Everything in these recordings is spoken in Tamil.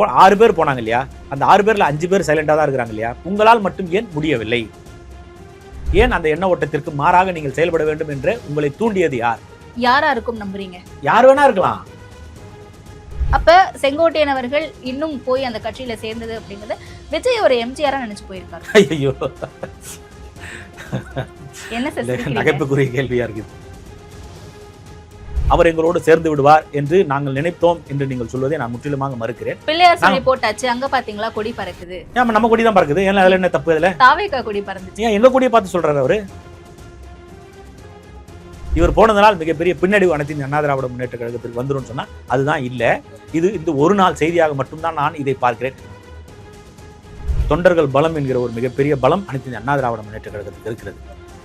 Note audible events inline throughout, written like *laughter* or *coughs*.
போ ஆறு பேர் போனாங்க இல்லையா? அந்த ஆறு பேர்ல அஞ்சு பேர் சைலண்டா தான் இருக்கிறாங்க இல்லையா? உங்களால் மட்டும் ஏன் முடியவில்லை? ஏன் அந்த எண்ண ஓட்டத்திற்கு மாறாக நீங்கள் செயல்பட வேண்டும் என்று உங்களை தூண்டியது யார்? யாரா இருக்கும் நம்புறீங்க? யார் வேணா இருக்கலாம். அப்ப செங்கோட்டையன் அவர்கள் இன்னும் போய் அந்த கட்சியில சேர்ந்தது அப்படிங்கறது விஜய் ஒரு எம்ஜிஆரா நினைச்சு போயிருக்காரு. ஐயோ என்ன? நகைப்புக்குரிய கேள்வியா இருக்குது. அவர் எங்களோடு சேர்ந்து விடுவார் என்று நாங்கள் நினைத்தோம் என்று நீங்கள் சொல்வதை நான் முற்றிலுமாக மறுக்கிறேன். பிள்ளையார் சொல்லி போட்டாச்சு அங்க பாத்தீங்களா கொடி பறக்குது? ஏன் நம்ம கொடி தான் பறக்குது? ஏன்னா அதுல என்ன தப்பு இதுல தாவேக்கா கொடி பறந்துச்சு. ஏன் எங்க கொடியை பார்த்து சொல்றாரு அவரு? இவர் போனதனால் மிகப்பெரிய பின்னடைவு அனைத்து அண்ணா திராவிட முன்னேற்ற கழகத்திற்கு வந்துரும் சொன்னா அதுதான் இல்ல. இது இந்த ஒரு நாள் செய்தியாக மட்டும்தான் நான் இதை பார்க்கிறேன். தொண்டர்கள் பலம் என்கிற ஒரு மிகப்பெரிய பலம் அனைத்து அண்ணா திராவிட முன்னேற்ற கழகத்துக்கு இருக்கிறது.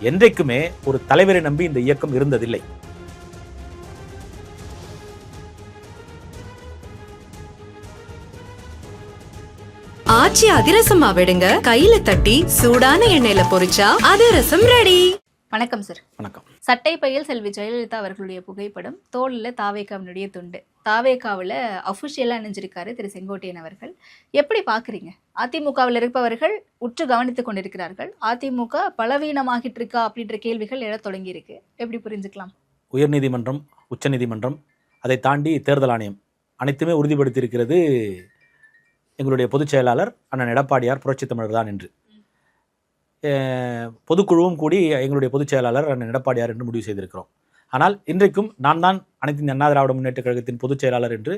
என்றைக்குமே ஒரு தலைவரை நம்பி இந்த இயக்கம் இருந்ததில்லை. ஆச்சி அதிரசமா விடுங்க. கையில தட்டி சூடான எண்ணெயில பொரிச்சா அதிரசம் ரெடி வணக்கம் சார் வணக்கம். சட்டை பையில் செல்வி ஜெயலலிதா அவர்களுடைய புகைப்படம் தோல்ல தாவேக்காவினுடைய துண்டு. தாவேக்காவுல அஃபிஷியலா இணைஞ்சிருக்காரு திரு செங்கோட்டையன் அவர்கள். எப்படி பாக்குறீங்க? அதிமுகவில் இருப்பவர்கள் உற்று கவனித்துக் கொண்டிருக்கிறார்கள். அதிமுக பலவீனமாகிட்டு இருக்கா அப்படின்ற கேள்விகள் எழத் தொடங்கி இருக்கு எப்படி புரிஞ்சுக்கலாம்? உயர்நீதிமன்றம் உச்சநீதிமன்றம் அதை தாண்டி தேர்தல் ஆணையம் அனைத்துமே உறுதிப்படுத்தியிருக்கிறது எங்களுடைய பொதுச் செயலாளர் அண்ணன் எடப்பாடியார் புரட்சி தமிழர் தான் என்று. பொதுக்குழுவும் கூடி எங்களுடைய பொதுச் செயலாளர் அண்ணன் எடப்பாடியார் என்று முடிவு செய்திருக்கிறோம். ஆனால் இன்றைக்கும் நான் தான் அனைத்து இந்திய அண்ணா திராவிட முன்னேற்ற கழகத்தின் பொதுச் செயலாளர் என்று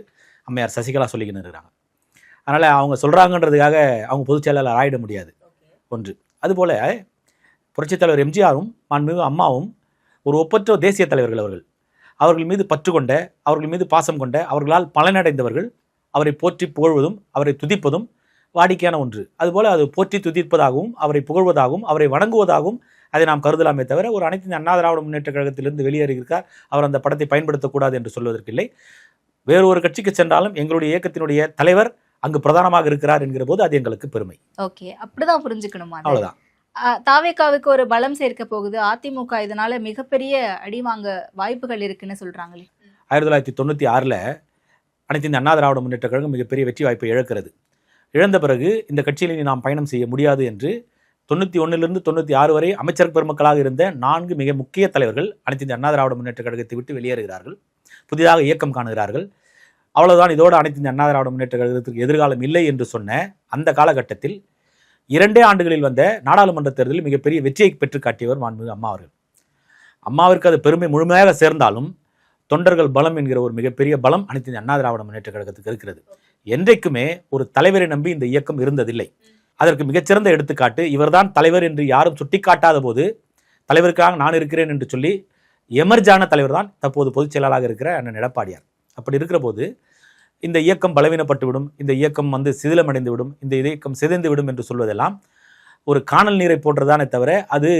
அம்மையார் சசிகலா சொல்லிக்கின்னு இருக்கிறாங்க அதனால் அவங்க சொல்கிறாங்கன்றதுக்காக அவங்க பொதுச் செயலாளர் ஆயிட முடியாது. ஒன்று. அதுபோல் புரட்சித் தலைவர் எம்ஜிஆரும் மாண்புமிகு அம்மாவும் ஒரு ஒப்பற்ற தேசிய தலைவர்கள் அவர்கள். அவர்கள் மீது பற்று கொண்ட அவர்கள் மீது பாசம் கொண்ட அவர்களால் பலனடைந்தவர்கள் அவரை போற்றி புகழ்வதும் அவரை துதிப்பதும் வாடிக்கையான ஒன்று. அதுபோல அது போற்றி துதிப்பதாகவும் அவரை புகழ்வதாகவும் அவரை வணங்குவதாகவும் அதை நாம் கருதலாமே தவிர ஒரு அனைத்து இந்திய அண்ணா திராவிட முன்னேற்ற கழகத்திலிருந்து வெளியேறியிருக்கார். அவர் அந்த படத்தை பயன்படுத்தக்கூடாது என்று சொல்வதற்கில்லை. வேறு ஒரு கட்சிக்கு சென்றாலும் எங்களுடைய இயக்கத்தினுடைய தலைவர் அங்கு பிரதானமாக இருக்கிறார் என்கிற போது அது எங்களுக்கு பெருமை. ஓகே அப்படிதான் புரிஞ்சுக்கணுமா? அவ்வளவுதான். தாவேக்காவுக்கு ஒரு பலம் சேர்க்க போகுது அதிமுக இதனால மிகப்பெரிய அடி வாங்க வாய்ப்புகள் இருக்குன்னு சொல்றாங்களே. ஆயிரத்தி தொள்ளாயிரத்தி தொண்ணூற்றி ஆறில் அனைத்து இந்த அண்ணா திராவிட முன்னேற்ற கழகம் மிகப்பெரிய வெற்றி வாய்ப்பை இழக்கிறது. இழந்த பிறகு இந்த கட்சியில் இனி நாம் பயணம் செய்ய முடியாது என்று தொண்ணூற்றி ஒன்றிலிருந்து தொண்ணூற்றி ஆறு வரை அமைச்சர் பெருமக்களாக இருந்த நான்கு மிக முக்கிய தலைவர்கள் அனைத்து இந்த அண்ணா திராவிட முன்னேற்ற கழகத்தை விட்டு வெளியேறுகிறார்கள். புதிதாக இயக்கம் காணுகிறார்கள். அவ்வளவுதான் இதோடு அனைத்து இந்த அண்ணா திராவிட முன்னேற்ற கழகத்துக்கு எதிர்காலம் இல்லை என்று சொன்ன அந்த காலகட்டத்தில் இரண்டே ஆண்டுகளில் வந்த நாடாளுமன்ற தேர்தலில் மிகப்பெரிய வெற்றியை பெற்று காட்டியவர் மாண்புமிகு அம்மா அவர்கள். அம்மாவிற்கு அது பெருமை முழுமையாக சேர்ந்தாலும் தொண்டர்கள் பலம் என்கிற ஒரு மிகப்பெரிய பலம் அனைத்து இந்திய அண்ணா திராவிட முன்னேற்ற கழகத்துக்கு இருக்கிறது. என்றைக்குமே ஒரு தலைவரை நம்பி இந்த இயக்கம் இருந்ததில்லை. அதற்கு மிகச்சிறந்த எடுத்துக்காட்டு இவர்தான் தலைவர் என்று யாரும் சுட்டிக்காட்டாத போது தலைவருக்காக நான் இருக்கிறேன் என்று சொல்லி எமர்ஜான தலைவர் தான் தற்போது பொதுச் செயலாளராக இருக்கிற அண்ணன் எடப்பாடியார். அப்படி இருக்கிற போது இந்த இயக்கம் பலவீனப்பட்டுவிடும் இந்த இயக்கம் வந்து சிதிலமடைந்து விடும் இந்த இயக்கம் சிதைந்து விடும் என்று சொல்வதெல்லாம் ஒரு காணல் நீரை போன்றதானே தவிர அது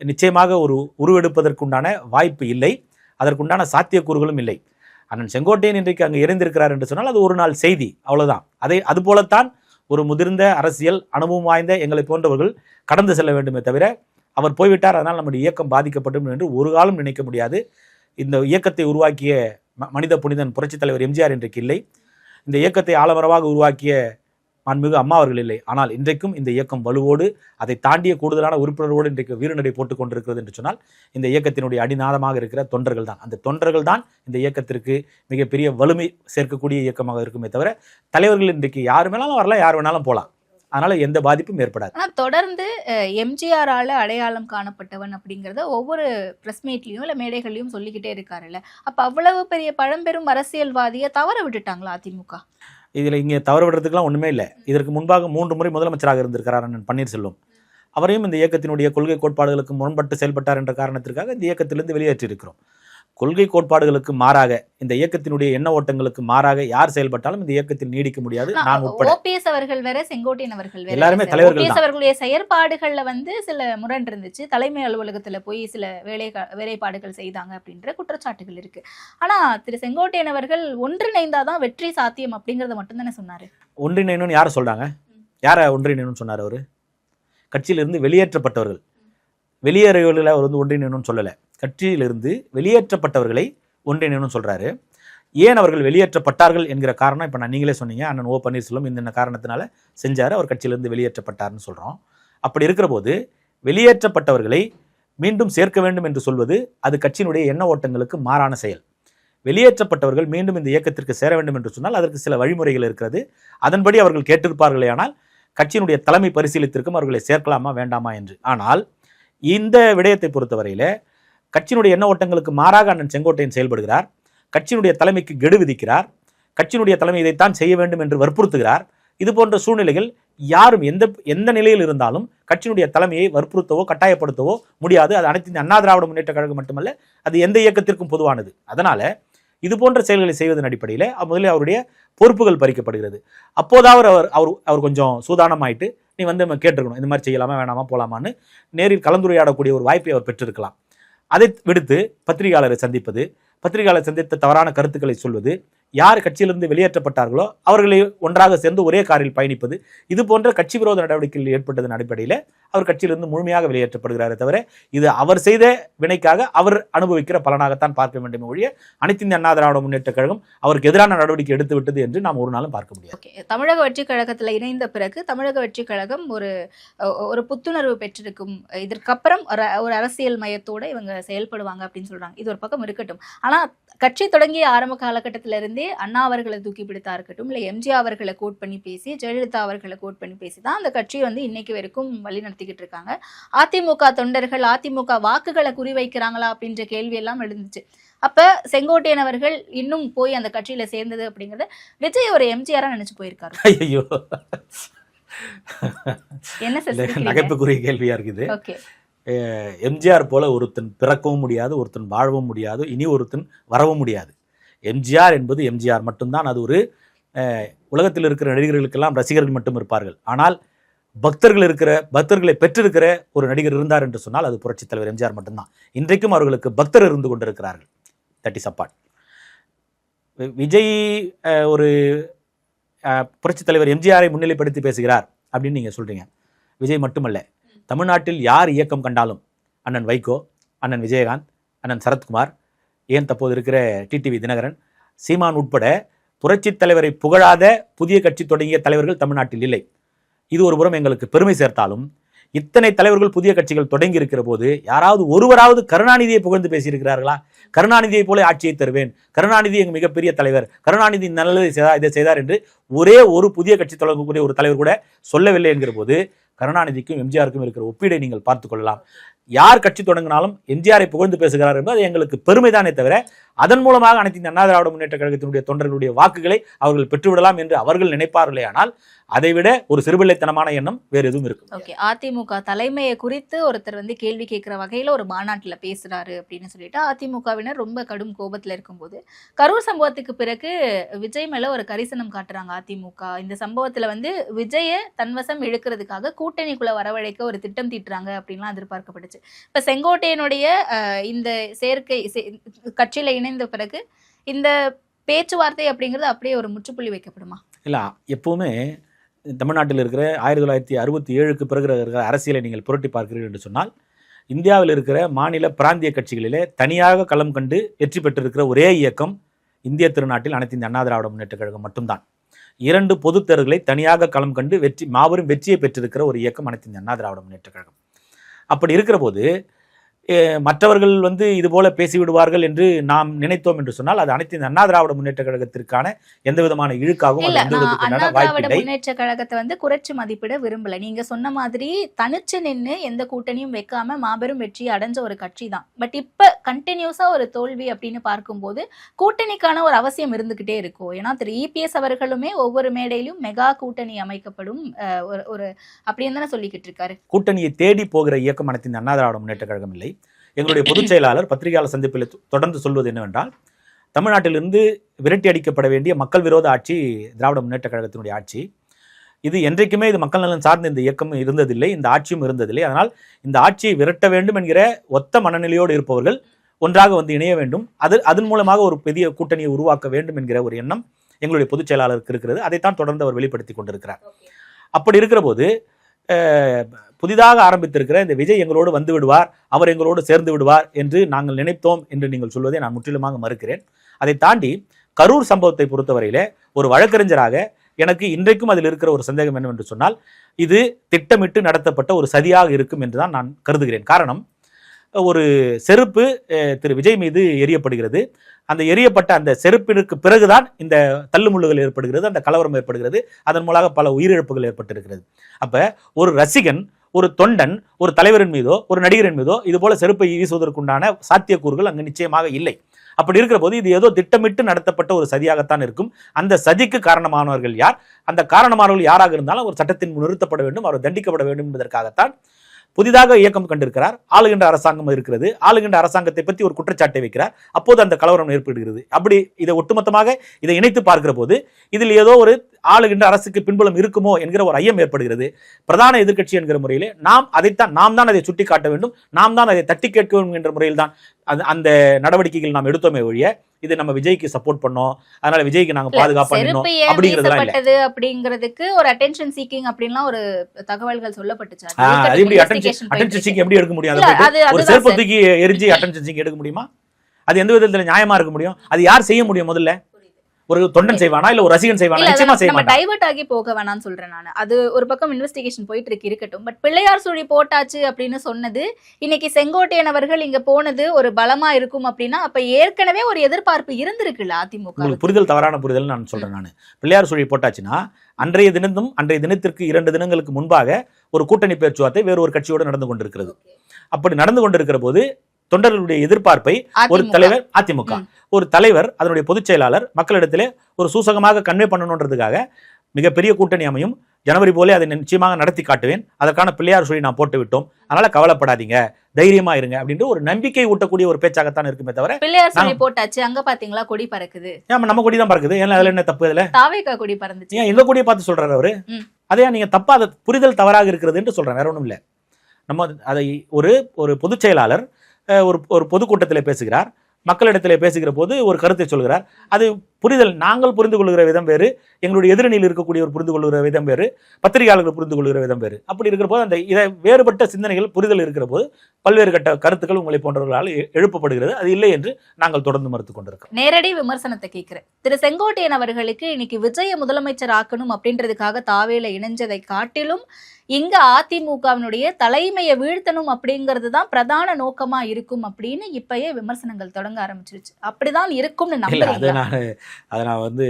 நிச்சயமாக ஒரு உருவெடுப்பதற்குண்டான வாய்ப்பு இல்லை. அதற்குண்டான சாத்தியக்கூறுகளும் இல்லை. அண்ணன் செங்கோட்டையன் இன்றைக்கு அங்கே இறந்திருக்கிறார் என்று சொன்னால் அது ஒரு நாள் செய்தி அவ்வளோதான் அதை அதுபோலத்தான் ஒரு முதிர்ந்த அரசியல் அனுபவம் வாய்ந்த எங்களை போன்றவர்கள் கடந்து செல்ல வேண்டுமே தவிர அவர் போய்விட்டார் அதனால் நம்முடைய இயக்கம் பாதிக்கப்படும் என்று ஒரு காலம் நினைக்க முடியாது. இந்த இயக்கத்தை உருவாக்கிய ம- மனித புனிதன் புரட்சித் தலைவர் எம்ஜிஆர் இன்றைக்கு இல்லை. இந்த இயக்கத்தை ஆலமரமாக உருவாக்கிய மாண்புமிகு அம்மா அவர்கள் இல்லை. ஆனால் இன்றைக்கும் இந்த இயக்கம் வலுவோடு அதை தாண்டிய கூடுதலான உறுப்பினரோடு இன்றைக்கு வீரநடை போட்டுக் கொண்டிருக்கிறது என்று சொன்னால் இந்த இயக்கத்தினுடைய அடிநாதமாக இருக்கிற தொண்டர்கள் தான். அந்த தொண்டர்கள் தான் இந்த இயக்கத்திற்கு மிகப்பெரிய வலிமை சேர்க்கக்கூடிய இயக்கமாக இருக்குமே தவிர தலைவர்கள் இன்றைக்கு யார் வேணாலும் வரலாம் யார் வேணாலும் போகலாம் அதனால எந்த பாதிப்பும் ஏற்படாது. ஆனால் தொடர்ந்து எம்ஜிஆரால் அடையாளம் காணப்பட்டவன் அப்படிங்கிறத ஒவ்வொரு ப்ரெஸ் மீட்லேயும் இல்லை மேடைகள்லையும் சொல்லிக்கிட்டே இருக்காருல்ல. அப்போ அவ்வளவு பெரிய பழம்பெரும் அரசியல்வாதியை தவற விட்டுட்டாங்களா அதிமுக? இதில் இங்கே தவறு விடுறதுக்கெல்லாம் ஒன்றுமே இல்லை. இதற்கு முன்பாக மூன்று முறை முதலமைச்சராக இருந்திருக்கிறார் அண்ணன் பன்னீர்செல்வம். அவரையும் இந்த இயக்கத்தினுடைய கொள்கை கோட்பாடுகளுக்கு முரண்பட்டு செயல்பட்டார் என்ற காரணத்திற்காக இந்த இயக்கத்திலிருந்து வெளியேற்றியிருக்கிறோம். கொள்கை கோட்பாடுகளுக்கு மாறாக இந்த இயக்கத்தினுடைய எண்ண ஓட்டங்களுக்கு மாறாக யார் செயல்பட்டாலும் இந்த இயக்கத்தில் நீடிக்க முடியாது. நான் உட்பட. ஓபிஎஸ் அவர்கள் வேற செங்கோட்டையன் அவர்கள் வேற. எல்லாருமே தலைவர்கள். அவர்களுடைய செயற்பாடுகள்ல வந்து சில முரண் இருந்துச்சு தலைமை அலுவலகத்துல போய் சில வேலை வேலைப்பாடுகள் செய்தாங்க அப்படின்ற குற்றச்சாட்டுகள் இருக்கு. ஆனா திரு செங்கோட்டையன் அவர்கள் ஒன்றிணைந்தாதான் வெற்றி சாத்தியம் அப்படிங்கறத மட்டும் தானே சொன்னாரு. ஒன்றிணைணும்னு யாரை சொல்றாங்க? யாரை ஒன்றிணைணும்னு சொன்னார் அவர்? கட்சியிலிருந்து வெளியேற்றப்பட்டவர்கள். வெளியேறியவர்களை அவர் வந்து ஒன்றிணைணும்னு சொல்லலை. கட்சியிலிருந்து வெளியேற்றப்பட்டவர்களை ஒன்றிணைன்னு சொல்கிறாரு ஏன் அவர்கள் வெளியேற்றப்பட்டார்கள் என்கிற காரணம் இப்போ நான் நீங்களே சொன்னீங்க. அண்ணன் ஓ பன்னீர்செல்வம் இந்த காரணத்தினால செஞ்சார் அவர் கட்சியிலிருந்து வெளியேற்றப்பட்டார்னு சொல்கிறோம் அப்படி இருக்கிற போது வெளியேற்றப்பட்டவர்களை மீண்டும் சேர்க்க வேண்டும் என்று சொல்வது அது கட்சியினுடைய எண்ண ஓட்டங்களுக்கு மாறான செயல். வெளியேற்றப்பட்டவர்கள் மீண்டும் இந்த இயக்கத்திற்கு சேர வேண்டும் என்று சொன்னால் அதற்கு சில வழிமுறைகள் இருக்கிறது. அதன்படி அவர்கள் கேட்டிருப்பார்களே ஆனால் கட்சியினுடைய தலைமை பரிசீலித்திருக்கும் அவர்களை சேர்க்கலாமா வேண்டாமா என்று. ஆனால் இந்த விடயத்தை பொறுத்தவரையில் கட்சியினுடைய எண்ண ஓட்டங்களுக்கு மாறாக அண்ணன் செங்கோட்டையன் செயல்படுகிறார். கட்சியினுடைய தலைமைக்கு கெடு விதிக்கிறார். கட்சியினுடைய தலைமை இதைத்தான் செய்ய வேண்டும் என்று வற்புறுத்துகிறார். இது போன்ற சூழ்நிலைகள் யாரும் எந்த எந்த நிலையில் இருந்தாலும் கட்சியினுடைய தலைமையை வற்புறுத்தவோ கட்டாயப்படுத்தவோ முடியாது. அது அனைத்து அண்ணா திராவிட முன்னேற்ற கழகம் மட்டுமல்ல அது எந்த இயக்கத்திற்கும் பொதுவானது. அதனால இது போன்ற செயல்களை செய்வதன் அடிப்படையில் முதலில் அவருடைய பொறுப்புகள் பறிக்கப்படுகிறது. அப்போதாவது அவர் அவர் அவர் கொஞ்சம் சூதானமாயிட்டு நீ வந்து நம்ம கேட்டிருக்கணும். இந்த மாதிரி செய்யலாமா வேணாமா போகலாமான்னு நேரில் கலந்துரையாடக்கூடிய ஒரு வாய்ப்பை அவர் பெற்றிருக்கலாம். அதை விடுத்து பத்திரிகையாளரை சந்திப்பது பத்திரிகையாளர் சந்தித்த தவறான கருத்துக்களை சொல்வது யார் கட்சியிலிருந்து வெளியேற்றப்பட்டார்களோ அவர்களை ஒன்றாக சேர்ந்து ஒரே காரில் பயணிப்பது இது போன்ற கட்சி விரோத நடவடிக்கைகள் ஏற்பட்டதன் அடிப்படையில் அவர் கட்சியிலிருந்து முழுமையாக வெளியேற்றப்படுகிறாரே தவிர இது அவர் செய்த வினைக்காக அவர் அனுபவிக்கிற பலனாகத்தான் பார்க்க வேண்டும் ஒழிய அனைத்து இந்திய அண்ணா திராவிட முன்னேற்ற கழகம் அவருக்கு எதிரான நடவடிக்கை எடுத்து விட்டது என்று நாம் ஒரு நாளும் பார்க்க முடியும் ஓகே தமிழக வெற்றி கழகத்தில் இணைந்த பிறகு தமிழக வெற்றி கழகம் ஒரு ஒரு புத்துணர்வு பெற்றிருக்கும். இதற்கப்புறம் ஒரு ஒரு அரசியல் மையத்தோடு இவங்க செயல்படுவாங்க அப்படின்னு சொல்றாங்க. இது ஒரு பக்கம் இருக்கட்டும். ஆனால் கட்சி தொடங்கிய ஆரம்ப காலகட்டத்தில இருந்தே அண்ணா அவர்களை தூக்கி பிடித்தா இருக்கட்டும் இல்ல எம்ஜிஆர் அவர்களை கோட் பண்ணி பேசி ஜெயலலிதா அவர்களை கோட் பண்ணி பேசி தான் அந்த கட்சியை வந்து இன்னைக்கு வரைக்கும் வழி நடத்திக்கிட்டு இருக்காங்க. அதிமுக தொண்டர்கள் அதிமுக வாக்குகளை குறிவைக்கிறாங்களா அப்படின்ற கேள்வி எல்லாம் எழுந்துச்சு. அப்ப செங்கோட்டையன் அவர்கள் இன்னும் போய் அந்த கட்சியில சேர்ந்தது அப்படிங்கறத விஜய் ஒரு எம்ஜிஆரா நினைச்சு போயிருக்காரு. ஐயோ என்ன நகைப்புக்குரிய கேள்வியா இருக்குது. ஓகே. எம்ஜிஆர் போல ஒருத்தன் பிறக்கவும் முடியாது ஒருத்தன் வாழவும் முடியாது இனி ஒருத்தன் வரவும் முடியாது. எம்ஜிஆர் என்பது எம்ஜிஆர் மட்டும்தான். அது ஒரு உலகத்தில் இருக்கிற நடிகர்களுக்கெல்லாம் ரசிகர்கள் மட்டும் இருப்பார்கள். ஆனால் பக்தர்கள் இருக்கிற பக்தர்களை பெற்றிருக்கிற ஒரு நடிகர் இருந்தார் என்று சொன்னால் அது புரட்சித் தலைவர் எம்ஜிஆர் மட்டும்தான். இன்றைக்கும் அவர்களுக்கு பக்தர் இருந்து கொண்டிருக்கிறார்கள். தட்டி சப்பாட் விஜய் ஒரு புரட்சித் தலைவர் எம்ஜிஆரை முன்னிலைப்படுத்தி பேசுகிறார் அப்படின்னு நீங்கள் சொல்கிறீங்க விஜய் மட்டுமல்ல. தமிழ்நாட்டில் யார் இயக்கம் கண்டாலும் அண்ணன் வைகோ அண்ணன் விஜயகாந்த் அண்ணன் சரத்குமார் ஏன் தற்போது இருக்கிற டிடிவி தினகரன் சீமான் உட்பட புரட்சித் தலைவரை புகழாத புதிய கட்சி தொடங்கிய தலைவர்கள் தமிழ்நாட்டில் இல்லை. இது ஒரு புறம் எங்களுக்கு பெருமை சேர்த்தாலும் இத்தனை தலைவர்கள் புதிய கட்சிகள் தொடங்கி இருக்கிற போது யாராவது ஒருவராவது கருணாநிதியை புகழ்ந்து பேசியிருக்கிறார்களா? கருணாநிதியை போல ஆட்சியை தருவேன். கருணாநிதி எங்கள் மிகப்பெரிய தலைவர். கருணாநிதி நல்லதை செய்தார் இதை செய்தார் என்று ஒரே ஒரு புதிய கட்சி தொடங்கக்கூடிய ஒரு தலைவர் கூட சொல்லவில்லை என்கிற போது கருணாநிதிக்கும் எம்ஜிஆருக்கும் இருக்கிற ஒப்பீடை நீங்கள் பார்த்துக்கொள்ளலாம் யார் கட்சி தொடங்கினாலும் எம்ஜிஆரை புகழ்ந்து பேசுகிறார் என்பது அது எங்களுக்கு பெருமைதானே தவிர அதன் மூலமாக அனைத்து இந்த அண்ணா திராவிட முன்னேற்ற கழகத்தினுடைய தொண்டர்களுடைய வாக்குகளை அவர்கள் பெற்றுவிடலாம் என்று அவர்கள் நினைப்பார்களே ஆனால் அதைவிட ஒரு சிறுபிள்ளைத்தனமான எண்ணம் வேறு எதுவும் இருக்கும். ஓகே அதிமுக தலைமையை குறித்து ஒருத்தர் வந்து கேள்வி கேட்கிற வகையில் ஒரு மாநாட்டில் பேசுறாரு அப்படின்னு சொல்லிட்டு அதிமுகவினர் ரொம்ப கடும் கோபத்தில் இருக்கும்போது கரூர் சம்பவத்துக்கு பிறகு விஜய் மேல ஒரு கரிசனம் காட்டுறாங்க அதிமுக. இந்த சம்பவத்தில் வந்து விஜய தன்வசம் இழுக்கிறதுக்காக கூட்டணிக்குள்ள வரவழைக்க ஒரு திட்டம் தீட்டுறாங்க அப்படின்லாம் எதிர்பார்க்கப்பட்டுச்சு. இப்ப செங்கோட்டையனுடைய இந்த சேர்க்கை கட்சியில இணைந்த பிறகு இந்த பேச்சுவார்த்தை அப்படிங்கிறது அப்படியே ஒரு முற்றுப்புள்ளி வைக்கப்படுமா? இல்லை எப்பவுமே தமிழ்நாட்டில் இருக்கிற ஆயிரத்தி தொள்ளாயிரத்தி அறுபத்தி ஏழுக்கு பிறகு இருக்கிற அரசியலை நீங்கள் புரட்டி பார்க்கிறீர்கள் என்று சொன்னால் இந்தியாவில் இருக்கிற மாநில பிராந்திய கட்சிகளிலே தனியாக களம் கண்டு வெற்றி பெற்றிருக்கிற ஒரே இயக்கம் இந்திய திருநாட்டில் அனைத்து இந்த அண்ணா திராவிட முன்னேற்ற கழகம் மட்டும்தான். இரண்டு பொதுத் தேர்தல்களை தனியாக களம் கண்டு வெற்றி மாபெரும் வெற்றியை பெற்றிருக்கிற ஒரு இயக்கம் அனைத்து இந்த அண்ணா திராவிட முன்னேற்ற கழகம். அப்படி இருக்கிற போது மற்றவர்கள் வந்து இது போல பேசிவிடுவார்கள் என்று நாம் நினைத்தோம் என்று சொன்னால் அது அனைத்து இந்திய அண்ணா திராவிட முன்னேற்ற கழகத்திற்கான எந்த விதமான இழுக்காகவும் அண்ணா திராவிட முன்னேற்ற கழகத்தை வந்து குறைச்சு மதிப்பிட விரும்பல. நீங்க சொன்ன மாதிரி தனிச்சு நின்னு எந்த கூட்டணியும் வைக்காம மாபெரும் வெற்றி அடைஞ்ச ஒரு கட்சி தான். பட் இப்ப கண்டினியூஸா ஒரு தோல்வி அப்படின்னு பார்க்கும்போது கூட்டணிக்கான ஒரு அவசியம் இருந்துகிட்டே இருக்கும். ஏன்னா திரு இபிஎஸ் அவர்களுமே ஒவ்வொரு மேடையிலும் மெகா கூட்டணி அமைக்கப்படும் ஒரு ஒரு அப்படின்னு தானே சொல்லிக்கிட்டு இருக்காரு. கூட்டணியை தேடி போகிற இயக்கம் அனைத்து இந்த அண்ணா திராவிட முன்னேற்ற கழகம் இல்லை. எங்களுடைய *coughs* பொதுச் செயலாளர் பத்திரிகையாளர் சந்திப்பில் தொடர்ந்து சொல்வது என்னவென்றால் தமிழ்நாட்டிலிருந்து விரட்டி அடிக்கப்பட வேண்டிய மக்கள் விரோத ஆட்சி திராவிட முன்னேற்ற கழகத்தினுடைய ஆட்சி. இது என்றைக்குமே இது மக்கள் நலன் சார்ந்த இந்த இயக்கம் இருந்ததில்லை இந்த ஆட்சியும் இருந்ததில்லை. அதனால் இந்த ஆட்சியை விரட்ட வேண்டும் என்கிற ஒத்த மனநிலையோடு இருப்பவர்கள் ஒன்றாக வந்து இணைய வேண்டும். அது அதன் மூலமாக ஒரு பெரிய கூட்டணியை உருவாக்க வேண்டும் என்கிற ஒரு எண்ணம் எங்களுடைய பொதுச் செயலாளருக்கு இருக்கிறது. அதைத்தான் தொடர்ந்து அவர் வெளிப்படுத்தி கொண்டிருக்கிறார். அப்படி இருக்கிற போது புதிதாக ஆரம்பித்திருக்கிற இந்த விஜய் எங்களோடு வந்து விடுவார் அவர் எங்களோடு சேர்ந்து விடுவார் என்று நாங்கள் நினைத்தோம் என்று நீங்கள் சொல்வதை நான் முற்றிலுமாக மறுக்கிறேன். அதை தாண்டி கரூர் சம்பவத்தை பொறுத்தவரையிலே ஒரு வழக்கறிஞராக எனக்கு இன்றைக்கும் அதில் இருக்கிற ஒரு சந்தேகம் என்னவென்று சொன்னால் இது திட்டமிட்டு நடத்தப்பட்ட ஒரு சதியாக இருக்கும் என்று தான் நான் கருதுகிறேன். காரணம் ஒரு செருப்பு திரு விஜய் மீது எரியப்படுகிறது அந்த எரியப்பட்ட அந்த செருப்பிற்கு பிறகுதான் இந்த தள்ளுமுள்ளுகள் ஏற்படுகிறது அந்த கலவரம் ஏற்படுகிறது. அதன் மூலமாக பல உயிரிழப்புகள் ஏற்பட்டிருக்கிறது. அப்போ ஒரு ரசிகன் ஒரு தொண்டன் ஒரு தலைவரின் மீதோ ஒரு நடிகரின் மீதோ இது போல செருப்பை வீசுவதற்குண்டான சாத்தியக்கூறுகள் அங்கு நிச்சயமாக இல்லை. அப்படி இருக்கிற போது இது ஏதோ திட்டமிட்டு நடத்தப்பட்ட ஒரு சதியாகத்தான் இருக்கும். அந்த சதிக்கு காரணமானவர்கள் யார்? அந்த காரணமானவர்கள் யாராக இருந்தாலும் ஒரு சட்டத்தின் முன் நிறுத்தப்பட வேண்டும் அவர் தண்டிக்கப்பட வேண்டும் என்பதற்காகத்தான் புதிதாக இயக்கம் கண்டிருக்கிறார். ஆளுகின்ற அரசாங்கம் இருக்கிறது. ஆளுகின்ற அரசாங்கத்தை பற்றி ஒரு குற்றச்சாட்டை வைக்கிறார். அப்போது அந்த கலவரம் ஏற்படுகிறது. அப்படி இதை ஒட்டுமொத்தமாக இதை இணைத்து பார்க்கிற போது இதில் ஏதோ ஒரு ஆளுகின்ற அரசுக்கு பின்புலம் இருக்குமோ என்கிற ஒரு ஐயம் ஏற்படுகிறது. பிரதான எதிர்க்கட்சி என்கிற முறையிலே நாம் அதைத்தான் நாம் தான் அதை சுட்டி காட்ட வேண்டும் நாம் தான் அதை தட்டி கேட்க வேண்டும் என்ற முறையில் தான் அந்த நடவடிக்கைகள் நாம் எடுத்தோமே ஒழிய இது நம்ம விஜய்க்கு சப்போர்ட் பண்ணோம். அதனால விஜய்க்கு நாங்க பாதுகாப்பு இல்ல. வீசப்பட்டது அப்படிங்கிறதுக்கு ஒரு அட்டென்ஷன் சீக்கிங் அப்படின்லாம் ஒரு தகவல்கள் சொல்லப்பட்டுச்சு. அது எப்படி அட்டென்ஷன் அட்டென்ஷன் இருக்கு. சீக் எப்படி எடுக்க முடியும்? ஒரு செருப்பு சார். தூக்கி எரிஞ்சு அட்டென்ஷன் சீக் எடுக்க முடியுமா? அது எந்த விதத்துல நியாயமா இருக்க முடியும்? அது யார் செய்ய முடியும் முதல்ல? ஒரு தொண்டன் செய்வானா இல்ல ஒரு ரசிகன் செய்வானா? நிச்சயமா மாட்டான். டைவர்ட் ஆகி போக வேணாம்னு சொல்றேன் நான். அது ஒரு பக்கம் இன்வெஸ்டிகேஷன் போயிட்டு இருக்கு இருக்கட்டும். பட் பிள்ளையார் சுழி போட்டாச்சு அப்படின்னு சொன்னது இன்னைக்கு செங்கோட்டையன் அவர்கள் இங்க போனது ஒரு பலமா இருக்கும் அப்படின்னா அப்ப ஏற்கனவே ஒரு எதிர்பார்ப்பு இருந்திருக்குல்ல அதிமுக புரிதல் தவறான புரிதல் நான் சொல்றேன் நான். பிள்ளையார் சுழி போட்டாச்சுன்னா அன்றைய தினத்தும் அன்றைய தினத்திற்கு இரண்டு தினங்களுக்கு முன்பாக ஒரு கூட்டணி பேச்சுவார்த்தை வேறு ஒரு கட்சியோடு நடந்து கொண்டிருக்கிறது. அப்படி நடந்து கொண்டிருக்கிற போது தொண்டர்களுடைய எதிர்பார்ப்பை ஒரு தலைவர் அதிமுக. ஒரு தலைவர் அதனுடைய பொதுச் செயலாளர் மக்களிடத்திலே ஒரு சூசகமாக கன்வே பண்ணணுன்றதுக்காக மிகப்பெரிய கூட்டணி அமையும். ஜனவரி போலே அதை நிச்சயமாக நடத்தி காட்டுவேன். அதற்கான பிள்ளையார் சொல்லி நான் போட்டு விட்டோம். அதனால கவலைப்படாதீங்க. தைரியமா இருங்க அப்படின்ற ஒரு நம்பிக்கை ஊட்டக்கூடிய ஒரு பேச்சாகத்தான் இருக்குமே தவிர பிள்ளையார் நாங்க- போட்டாச்சு. அங்க பாத்தீங்களா? கொடி பறக்குது. ஏன் நம்ம கொடி தான் பறக்குது. ஏன்னா அதுல என்ன தப்பு இதுல தாவேக்கா கொடி பறந்துச்சு. ஏன் எங்க கொடியை பார்த்து சொல்றாரு அவரு? ம். அதையா நீங்க தப்பா அதை புரிதல் தவறாக இருக்கிறது என்று சொல்றேன். வேற ஒண்ணும் இல்ல. நம்ம அதை ஒரு ஒரு பொதுச் செயலாளர் ஒரு ஒரு பொதுக்கூட்டத்தில் பேசுகிறார். மக்களிடத்தில் பேசுகிற போது ஒரு கருத்தை சொல்கிறார். அது புரிதல் நாங்கள் புரிந்து கொள்கிற விதம் வேறு எங்களுடைய எதிரணியில் இருக்கக்கூடிய ஒரு புரிந்து கொள்கிற விதம் வேறு பத்திரிகையாளர்கள் புரிந்து கொள்கிற விதம் வேறு. அப்படி இருக்கிற போது அந்த இதை வேறுபட்ட சிந்தனைகள் புரிதல் இருக்கிற போது பல்வேறு கட்ட கருத்துக்கள் உங்களை போன்றவர்களால் எழுப்பப்படுகிறது. அது இல்லை என்று நாங்கள் தொடர்ந்து மறுத்துக் கொண்டிருக்கிறோம். நேரடி விமர்சனத்தை கேட்கிறேன். திரு செங்கோட்டையன் அவர்களுக்கு இன்னைக்கு விஜய முதலமைச்சர் ஆக்கணும் அப்படின்றதுக்காக தாவேல இணைஞ்சதை காட்டிலும் இங்க அதிமுகவினுடைய தலைமையை வீழ்த்தணும் அப்படிங்கிறது தான் பிரதான நோக்கமா இருக்கும் அப்படின்னு இப்பயே விமர்சனங்கள் தொடங்க ஆரம்பிச்சிருச்சு. அப்படிதான் இருக்கும்னு இல்லை அதை நான் வந்து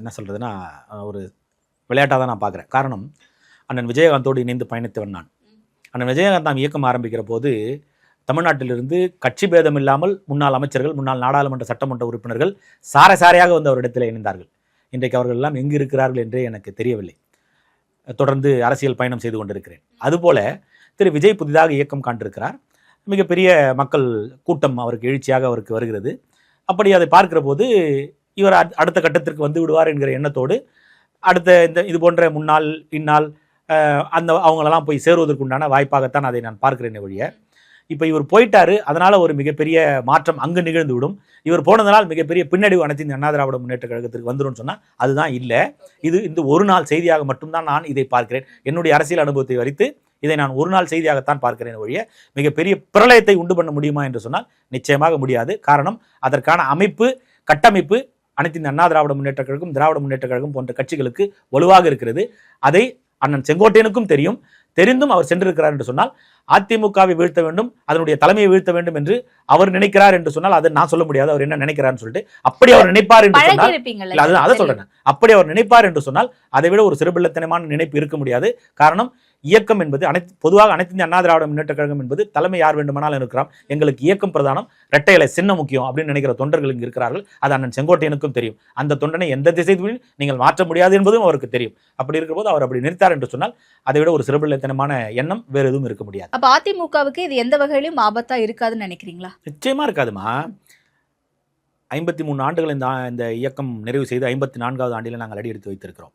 என்ன சொல்கிறதுனா ஒரு விளையாட்டாக தான் நான் பார்க்குறேன். காரணம் அண்ணன் விஜயகாந்தோடு இணைந்து பயணித்தவன் நான். அண்ணன் விஜயகாந்த் நாம் இயக்கம் ஆரம்பிக்கிற போது தமிழ்நாட்டிலிருந்து கட்சி பேதம் இல்லாமல் முன்னாள் அமைச்சர்கள் முன்னாள் நாடாளுமன்ற சட்டமன்ற உறுப்பினர்கள் சார சாரையாக வந்து அவரிடத்தில் இணைந்தார்கள். இன்றைக்கு அவர்கள் எல்லாம் எங்கு இருக்கிறார்கள் என்றே எனக்கு தெரியவில்லை. தொடர்ந்து அரசியல் பயணம் செய்து கொண்டிருக்கிறேன். அதுபோல திரு விஜய் புதிதாக இயக்கம் காண்டிருக்கிறார் மிகப்பெரிய மக்கள் கூட்டம் அவருக்கு எழுச்சியாக அவருக்கு வருகிறது. அப்படி அதை பார்க்கிற போது இவர் அடுத்த கட்டத்திற்கு வந்து விடுவார் என்கிற எண்ணத்தோடு அடுத்த இந்த இது போன்ற முன்னாள் பின்னால் அந்த அவங்களெல்லாம் போய் சேருவதற்குண்டான வாய்ப்பாகத்தான் அதை நான் பார்க்கிறேனே ஒழிய. இப்போ இவர் போயிட்டாரு அதனால் ஒரு மிகப்பெரிய மாற்றம் அங்கு நிகழ்ந்து விடும் இவர் போனதனால் மிகப்பெரிய பின்னடைவு அனைத்து இந்த அண்ணா திராவிட முன்னேற்ற கழகத்திற்கு வந்துடும் சொன்னால் அதுதான் இல்லை. இது இந்த ஒரு நாள் செய்தியாக மட்டும்தான் நான் இதை பார்க்கிறேன். என்னுடைய அரசியல் அனுபவத்தை வரித்து இதை நான் ஒரு நாள் செய்தியாகத்தான் பார்க்கிறேன் ஒழிய மிகப்பெரிய பிரளயத்தை உண்டு பண்ண முடியுமா என்று சொன்னால் நிச்சயமாக முடியாது. காரணம் அதற்கான அமைப்பு கட்டமைப்பு அனைத்து இந்த அண்ணா திராவிட முன்னேற்ற கழகம் திராவிட முன்னேற்ற கழகம் போன்ற கட்சிகளுக்கு வலுவாக இருக்கிறது. அதை அண்ணன் செங்கோட்டையனுக்கும் தெரியும். தெரிந்தும் அவர் சென்றிருக்கிறார் என்று சொன்னால் அதிமுகவை வீழ்த்த வேண்டும் அதனுடைய தலைமையை வீழ்த்த வேண்டும் என்று அவர் நினைக்கிறார் என்று சொன்னால் அதை நான் சொல்ல முடியாது. அவர் என்ன நினைக்கிறார்னு சொல்லிட்டு அப்படி அவர் நினைப்பார் என்று சொன்னால் அதை. சொல்றேன். அப்படி அவர் நினைப்பார் என்று சொன்னால் அதை விட ஒரு சிறுபிள்ளத்தனமான நினைப்பு இருக்க முடியாது. காரணம் இயக்கம் என்பது அனைத்து பொதுவாக அனைத்து இந்திய அண்ணா திராவிட முன்னேற்ற கழகம் என்பது தலைமை யார் வேண்டுமானாலும் இருக்கலாம் எங்களுக்கு இயக்கம் பிரதானம் இரட்டை இலை சின்ன முக்கியம் அப்படின்னு நினைக்கிற தொண்டர்கள் இங்கு இருக்கிறார்கள். அது அண்ணன் செங்கோட்டையனுக்கும் தெரியும். அந்த தொண்டனை எந்த திசையிலும் நீங்கள் மாற்ற முடியாது என்பதும் அவருக்கு தெரியும். அப்படி இருக்கிற போது அவர் அப்படி நிறுத்தார் என்று சொன்னால் அதை விட ஒரு சிறுபிள்ளத்தனமான எண்ணம் வேறு எதுவும் இருக்க முடியாது. அப்ப அதிமுகவுக்கு இது எந்த வகையிலும் ஆபத்தா இருக்காதுன்னு நினைக்கிறீங்களா? நிச்சயமா இருக்காதுமா. ஐம்பத்தி மூணு ஆண்டுகள் இந்த இந்த இயக்கம் நிறைவு செய்து ஐம்பத்தி நான்காவது ஆண்டில் நாங்கள் அடி எடுத்து வைத்திருக்கிறோம்.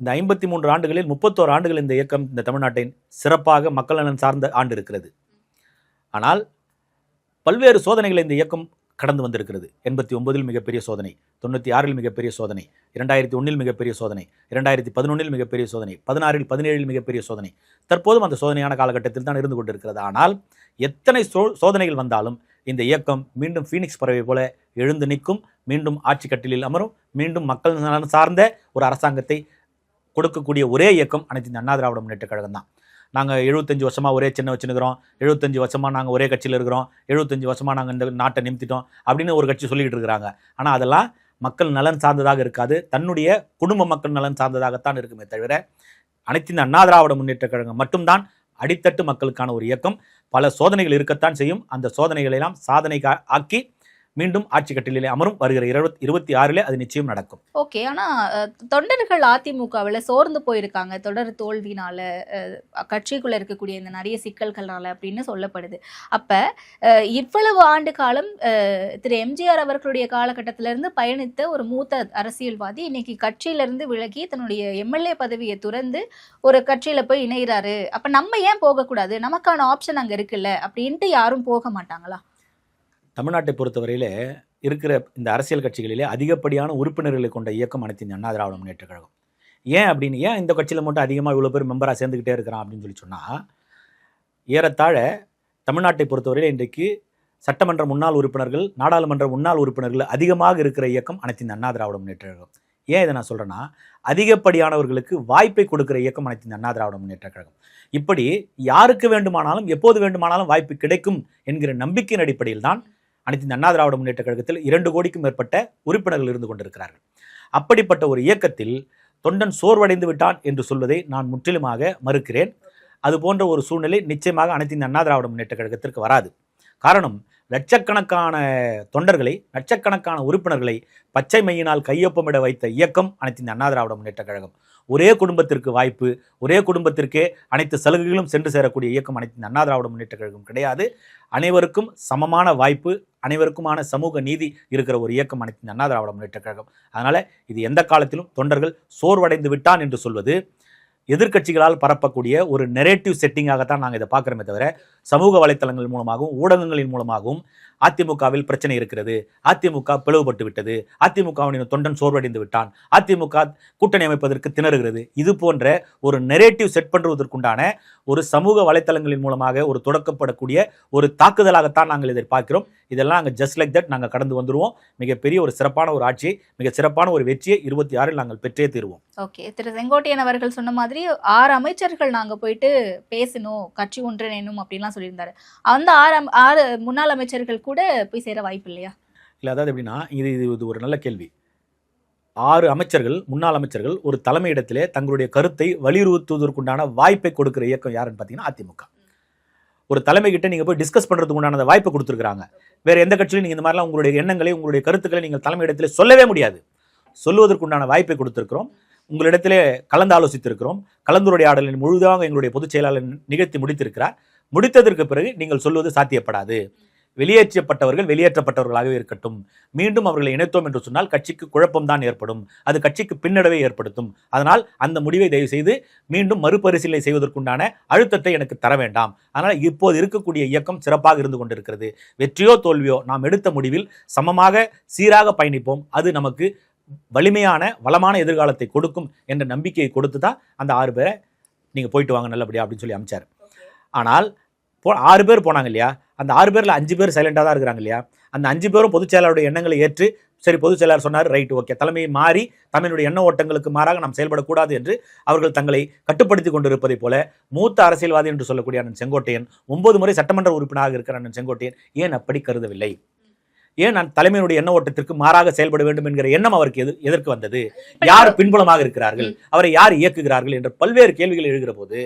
இந்த ஐம்பத்தி மூன்று ஆண்டுகளில் முப்பத்தோரு ஆண்டுகள் இந்த இயக்கம் இந்த தமிழ்நாட்டின் சிறப்பாக மக்கள் நலன் சார்ந்த ஆண்டு இருக்கிறது. ஆனால் பல்வேறு சோதனைகளை இந்த இயக்கம் கடந்து வந்திருக்கிறது. எண்பத்தி ஒன்பதில் மிகப்பெரிய சோதனை தொண்ணூற்றி ஆறில் மிகப்பெரிய சோதனை இரண்டாயிரத்தி ஒன்றில் மிகப்பெரிய சோதனை இரண்டாயிரத்தி பதினொன்றில் மிகப்பெரிய சோதனை பதினாறில் பதினேழில் மிகப்பெரிய சோதனை. தற்போதும் அந்த சோதனையான காலகட்டத்தில் தான் இருந்து கொண்டிருக்கிறது. ஆனால் எத்தனை சோ சோதனைகள் வந்தாலும் இந்த இயக்கம் மீண்டும் ஃபீனிக்ஸ் பறவை போல எழுந்து நிற்கும் மீண்டும் ஆட்சி கட்டிலில் அமரும் மீண்டும் மக்கள் நலன் சார்ந்த ஒரு அரசாங்கத்தை கொடுக்கக்கூடிய ஒரே இயக்கம் அனைத்து இந்த அண்ணா திராவிட முன்னேற்ற கழகம் தான். நாங்கள் எழுபத்தஞ்சு வருஷமாக ஒரே சின்ன வச்சுருக்கிறோம் எழுபத்தஞ்சு வருஷமாக நாங்கள் ஒரே கட்சியில் இருக்கிறோம். எழுபத்தஞ்சு வருஷமாக நாங்கள் இந்த நாட்டை நிமித்திட்டோம் அப்படின்னு ஒரு கட்சி சொல்லிக்கிட்டு இருக்கிறாங்க. ஆனால் அதெல்லாம் மக்கள் நலன் சார்ந்ததாக இருக்காது. தன்னுடைய குடும்ப மக்கள் நலன் சார்ந்ததாகத்தான் இருக்குமே தவிர அனைத்து இந்த அண்ணா திராவிட முன்னேற்ற கழகம் மட்டும்தான் அடித்தட்டு மக்களுக்கான ஒரு இயக்கம். பல சோதனைகள் இருக்கத்தான் செய்யும். அந்த சோதனைகளை எல்லாம் சாதனை ஆக்கி மீண்டும் ஆட்சி கட்டிலே அமரும். வருகிற இருபத்தி இருபத்தி ஆறிலே அது நிச்சயம் நடக்கும். ஓகே ஆனா தொண்டர்கள் அதிமுகவில் சோர்ந்து போயிருக்காங்க. தொடர் தோல்வினால கட்சிக்குள்ள இருக்கக்கூடிய இந்த நிறைய சிக்கல்கள்னால அப்படின்னு சொல்லப்படுது. அப்ப இவ்வளவு ஆண்டு காலம் திரு எம்ஜிஆர் அவர்களுடைய காலகட்டத்திலிருந்து பயணித்த ஒரு மூத்த அரசியல்வாதி இன்னைக்கு கட்சியிலிருந்து விலகி தன்னுடைய எம்எல்ஏ பதவியை துறந்து ஒரு கட்சியில போய் இணைகிறாரு அப்ப நம்ம ஏன் போகக்கூடாது? நமக்கான ஆப்ஷன் அங்க இருக்குல்ல அப்படின்ட்டு யாரும் போக மாட்டாங்களா? தமிழ்நாட்டை பொறுத்தவரையிலே இருக்கிற இந்த அரசியல் கட்சிகளிலே அதிகப்படியான உறுப்பினர்களை கொண்ட இயக்கம் அனைத்து இந்த அண்ணா திராவிட முன்னேற்ற கழகம். ஏன் அப்படின்னு ஏன் இந்த கட்சியில் மட்டும் அதிகமாக இவ்வளோ பேர் மெம்பராக சேர்ந்துக்கிட்டே இருக்கிறான் அப்படின்னு சொல்லி சொன்னால் ஏறத்தாழ தமிழ்நாட்டை பொறுத்தவரையில் இன்றைக்கு சட்டமன்ற முன்னாள் உறுப்பினர்கள் நாடாளுமன்ற முன்னாள் உறுப்பினர்கள் அதிகமாக இருக்கிற இயக்கம் அனைத்து இந்த அண்ணா திராவிட முன்னேற்ற கழகம். ஏன் இதை நான் சொல்கிறேன்னா அதிகப்படியானவர்களுக்கு வாய்ப்பை கொடுக்கிற இயக்கம் அனைத்து இந்த அண்ணா திராவிட முன்னேற்ற கழகம். இப்படி யாருக்கு வேண்டுமானாலும் எப்போது வேண்டுமானாலும் வாய்ப்பு கிடைக்கும் என்கிற நம்பிக்கையின் அடிப்படையில் தான் அனைத்து இந்த அண்ணா திராவிட முன்னேற்ற கழகத்தில் இரண்டு கோடிக்கும் மேற்பட்ட உறுப்பினர்கள் இருந்து கொண்டிருக்கிறார்கள். அப்படிப்பட்ட ஒரு இயக்கத்தில் தொண்டன் சோர்வடைந்து விட்டான் என்று சொல்வதை நான் முற்றிலுமாக மறுக்கிறேன். அது போன்ற ஒரு சூழ்நிலை நிச்சயமாக அனைத்து இந்த அண்ணா திராவிட முன்னேற்ற கழகத்திற்கு வராது. காரணம் லட்சக்கணக்கான தொண்டர்களை லட்சக்கணக்கான உறுப்பினர்களை பச்சை மையினால் கையொப்பமிட வைத்த இயக்கம் அனைத்து இந்த அண்ணா திராவிட முன்னேற்ற கழகம். ஒரே குடும்பத்திற்கு வாய்ப்பு ஒரே குடும்பத்திற்கே அனைத்து சலுகைகளும் சென்று சேரக்கூடிய இயக்கம் அனைத்து அண்ணா திராவிட முன்னேற்ற கழகம் கிடையாது. அனைவருக்கும் சமமான வாய்ப்பு அனைவருக்குமான சமூக நீதி இருக்கிற ஒரு இயக்கம் அனைத்து அண்ணா திராவிட முன்னேற்ற கழகம். அதனால் இது எந்த காலத்திலும் தொண்டர்கள் சோர்வடைந்து விட்டான் என்று சொல்வது எதிர்க்கட்சிகளால் பரப்பக்கூடிய ஒரு நெரேட்டிவ் செட்டிங்காகத்தான் நாங்கள் இதை பார்க்குறோமே தவிர சமூக வலைத்தளங்கள் மூலமாகவும் ஊடகங்களின் மூலமாகவும் அதிமுகவில் பிரச்சனை இருக்கிறது. அதிமுக பிளவுபட்டு விட்டது. அதிமுகவின் தொண்டன் சோர்வடைந்து விட்டான். அதிமுக கூட்டணி அமைப்பதற்கு திணறுகிறது. இது போன்ற ஒரு நெரேட்டிவ் செட் பண்ணுவதற்குண்டான ஒரு சமூக வலைத்தளங்களின் மூலமாக ஒரு தொடக்கப்படக்கூடிய ஒரு தாக்குதலாகத்தான் நாங்கள் இதை பார்க்கிறோம் இதெல்லாம் நாங்கள் ஜஸ்ட் லைக் தட் நாங்கள் கடந்து வந்துருவோம். மிகப்பெரிய ஒரு சிறப்பான ஒரு ஆட்சியை மிக சிறப்பான ஒரு வெற்றியை இருபத்தி ஆறில் நாங்கள் பெற்றே தீருவோம். ஓகே திரு செங்கோட்டையன் அவர்கள் சொன்ன மாதிரி ஆறு அமைச்சர்கள் நாங்கள் போயிட்டு பேசணும் கட்சி ஒன்றிணைணும் அப்படின்லாம் சொல்லியிருந்தாரு. அந்த ஆறு ஆறு முன்னாள் அமைச்சர்கள் கூட போய் சேர வாய்ப்பு இல்லையா இல்லை அதாவது எப்படின்னா இது இது இது ஒரு நல்ல கேள்வி. ஆறு அமைச்சர்கள் முன்னாள் அமைச்சர்கள் ஒரு தலைமையிடத்திலே தங்களுடைய கருத்தை வலியுறுத்துவதற்குண்டான வாய்ப்பை கொடுக்குற இயக்கம் யாருன்னு பார்த்தீங்கன்னா அதிமுக. ஒரு தலைமைகிட்ட நீங்கள் போய் டிஸ்கஸ் பண்ணுறதுக்கு உண்டான அந்த வாய்ப்பை கொடுத்துருக்காங்க வேறு எந்த கட்சியிலும் நீங்கள் இந்த மாதிரிலாம் உங்களுடைய எண்ணங்களை உங்களுடைய கருத்துக்களை நீங்கள் தலைமையிடத்திலே சொல்லவே முடியாது. சொல்லுவதற்குண்டான வாய்ப்பை கொடுத்துருக்குறோம். உங்களிடத்திலே கலந்து ஆலோசித்திருக்கிறோம். கலந்துரையாடலின் முழுதாக எங்களுடைய பொதுச் செயலாளர் நிகழ்த்தி முடித்திருக்கிறார். முடித்ததற்கு பிறகு நீங்கள் சொல்வது சாத்தியப்படாது. வெளியேற்றப்பட்டவர்கள் வெளியேற்றப்பட்டவர்களாகவே இருக்கட்டும். மீண்டும் அவர்களை இணைத்தோம் என்று சொன்னால் கட்சிக்கு குழப்பம் தான் ஏற்படும். அது கட்சிக்கு பின்னடைவை ஏற்படுத்தும். அதனால் அந்த முடிவை தயவு செய்து மீண்டும் மறுபரிசீலனை செய்வதற்குண்டான அழுத்தத்தை எனக்கு தர வேண்டாம். அதனால் இப்போது இருக்கக்கூடிய இயக்கம் சிறப்பாக இருந்து கொண்டிருக்கிறது. வெற்றியோ தோல்வியோ நாம் எடுத்த முடிவில் சமமாக சீராக பயணிப்போம். அது நமக்கு வலிமையான வளமான எதிர்காலத்தை கொடுக்கும் என்ற நம்பிக்கையை கொடுத்து தான் அந்த ஆறு பேரை நீங்கள் போயிட்டு வாங்க நல்லபடியா அப்படின்னு சொல்லி அமிச்சார். ஆனால் போ ஆறு பேர் போனாங்க இல்லையா? அந்த ஆறு பேரில் அஞ்சு பேர் சைலண்டாக தான் இருக்கிறாங்க இல்லையா? அந்த அஞ்சு பேரும் பொதுச் செயலாளருடைய எண்ணங்களை ஏற்று சரி பொதுச் செயலாளர் சொன்னார் ரைட் ஓகே தலைமையை மாறி தமிழுடைய எண்ண ஓட்டங்களுக்கு மாறாக நாம் செயல்படக்கூடாது என்று அவர்கள் தங்களை கட்டுப்படுத்தி கொண்டிருப்பதைப் போல மூத்த அரசியல்வாதி என்று சொல்லக்கூடிய அண்ணன் செங்கோட்டையன் ஒன்பது முறை சட்டமன்ற உறுப்பினராக இருக்கிற அண்ணன் செங்கோட்டையன் ஏன் அப்படி கருதவில்லை? ஏன் நான் தலைமையினுடைய எண்ண ஓட்டத்திற்கு மாறாக செயல்பட வேண்டும் என்கிற எண்ணம் அவருக்கு எது எதற்கு வந்தது? யார் பின்புலமாக இருக்கிறார்கள்? அவரை யார் இயக்குகிறார்கள் என்ற பல்வேறு கேள்விகள் எழுகிற போது